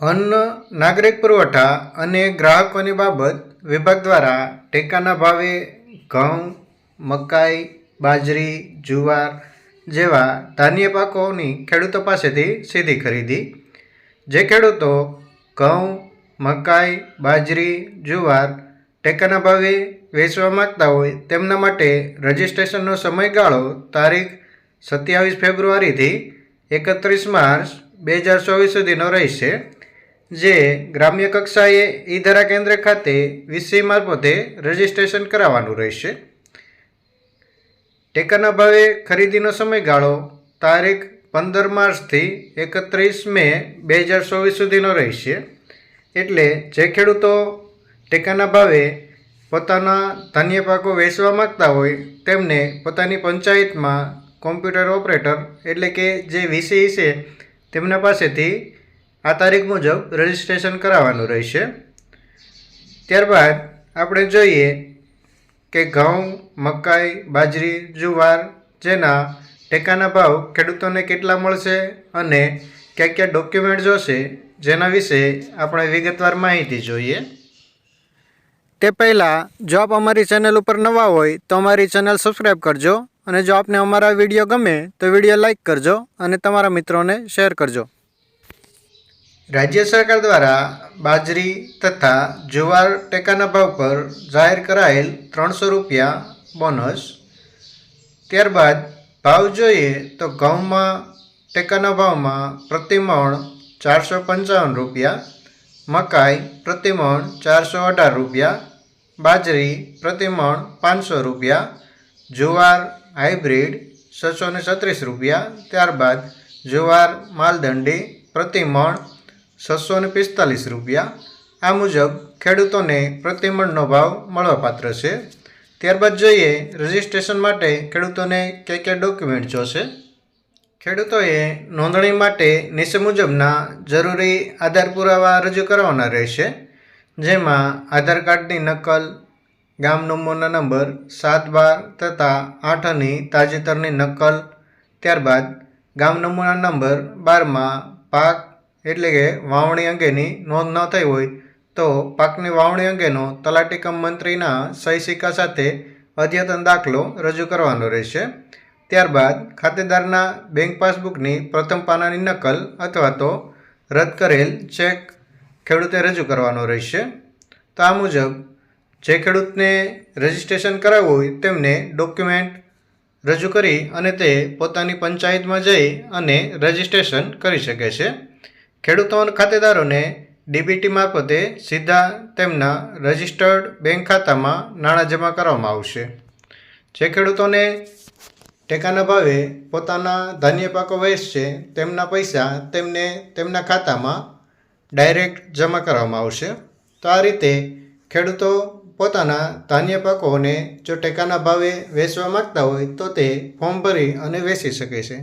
અન્ન, નાગરિક પુરવઠા અને ગ્રાહકોની બાબત વિભાગ દ્વારા ટેકાના ભાવે ઘઉં, મકાઈ, બાજરી, જુવાર જેવા ધાન્ય પાકોની ખેડૂતો પાસેથી સીધી ખરીદી. જે ખેડૂતો ઘઉં, મકાઈ, બાજરી, જુવાર ટેકાના ભાવે વેચવા માંગતા હોય તેમના માટે રજિસ્ટ્રેશનનો સમયગાળો તારીખ સત્યાવીસ ફેબ્રુઆરીથી એકત્રીસ માર્ચ બે હજાર ચોવીસ સુધીનો રહેશે. જે ગ્રામ્ય કક્ષાએ ઈ ધરા કેન્દ્ર ખાતે વીસી મારફતે રજિસ્ટ્રેશન કરાવવાનું રહેશે. ટેકાના ભાવે ખરીદીનો સમયગાળો તારીખ પંદર માર્ચથી એકત્રીસ મે બે હજાર ચોવીસ સુધીનો રહેશે. એટલે જે ખેડૂતો ટેકાના ભાવે પોતાના ધાન્ય પાકો વેચવા માગતા હોય તેમને પોતાની પંચાયતમાં કોમ્પ્યુટર ઓપરેટર એટલે કે જે વીસી છે તેમના પાસેથી આ તારીખ મુજબ રજિસ્ટ્રેશન કરાવવાનું રહેશે. ત્યારબાદ આપણે જોઈએ કે ઘઉં, મકાઈ, બાજરી, જુવાર જેના ટેકાના ભાવ ખેડૂતોને કેટલા મળશે અને કયા કયા ડોક્યુમેન્ટ જોશે જેના વિશે આપણે વિગતવાર માહિતી જોઈએ. તે પહેલાં, જો આપ અમારી ચેનલ ઉપર નવા હોય, તો અમારી ચેનલ સબસ્ક્રાઈબ કરજો અને જો આપને અમારા વીડિયો ગમે, તો વીડિયો લાઇક કરજો અને તમારા મિત્રોને શેર કરજો. રાજ્ય સરકાર દ્વારા બાજરી તથા જુવાર ટેકાના ભાવ પર જાહેર કરાયેલ ત્રણસો રૂપિયા બોનસ. ત્યારબાદ ભાવ જોઈએ તો ઘઉંમાં ટેકાના ભાવમાં પ્રતિમણ ચારસો પંચાવન રૂપિયા, મકાઈ પ્રતિમણ ચારસો અઢાર રૂપિયા, બાજરી પ્રતિમણ પાંચસો રૂપિયા, જુવાર હાઇબ્રિડ છસો ને છત્રીસ રૂપિયા. ત્યારબાદ જુવાર માલદંડી પ્રતિમણ છસો ને પિસ્તાલીસ રૂપિયા. આ મુજબ ખેડૂતોને પ્રતિમણનો ભાવ મળવાપાત્ર છે. ત્યારબાદ જોઈએ રજિસ્ટ્રેશન માટે ખેડૂતોને કયા કયા ડોક્યુમેન્ટ જોશે. ખેડૂતોએ નોંધણી માટે નીચે મુજબના જરૂરી આધાર પુરાવા રજૂ કરવાના રહેશે, જેમાં આધાર કાર્ડની નકલ, ગામ નમૂના નંબર, સાત બાર તથા આઠની તાજેતરની નકલ, ત્યારબાદ ગામ નમૂના નંબર બારમાં પાક એટલે કે વાવણી અંગેની નોંધ ન થઈ હોય, તો પાકની વાવણી અંગેનો તલાટી કમ મંત્રીના સહી સિક્કા સાથે અદ્યતન દાખલો રજૂ કરવાનો રહેશે. ત્યારબાદ ખાતેદારના બેંક પાસબુકની પ્રથમ પાનાની નકલ અથવા તો રદ કરેલ ચેક ખેડૂતે રજૂ કરવાનો રહેશે. તો આ મુજબ, જે ખેડૂતને રજિસ્ટ્રેશન કરાવવું હોય તેમને ડોક્યુમેન્ટ રજૂ કરી અને તે પોતાની પંચાયતમાં જઈ અને રજિસ્ટ્રેશન કરી શકે છે. ખેડૂતો અને ખાતેદારોને ડીબીટી મારફતે સીધા તેમના રજિસ્ટર્ડ બેંક ખાતામાં નાણાં જમા કરવામાં આવશે. જે ખેડૂતોને ટેકાના ભાવે પોતાના ધાન્ય પાકો વેચશે, તેમના પૈસા તેમને તેમના ખાતામાં ડાયરેક્ટ જમા કરવામાં આવશે. તો આ રીતે ખેડૂતો પોતાના ધાન્ય પાકોને જો ટેકાના ભાવે વેચવા માગતા હોય તો તે ફોર્મ ભરી અને વેચી શકે છે.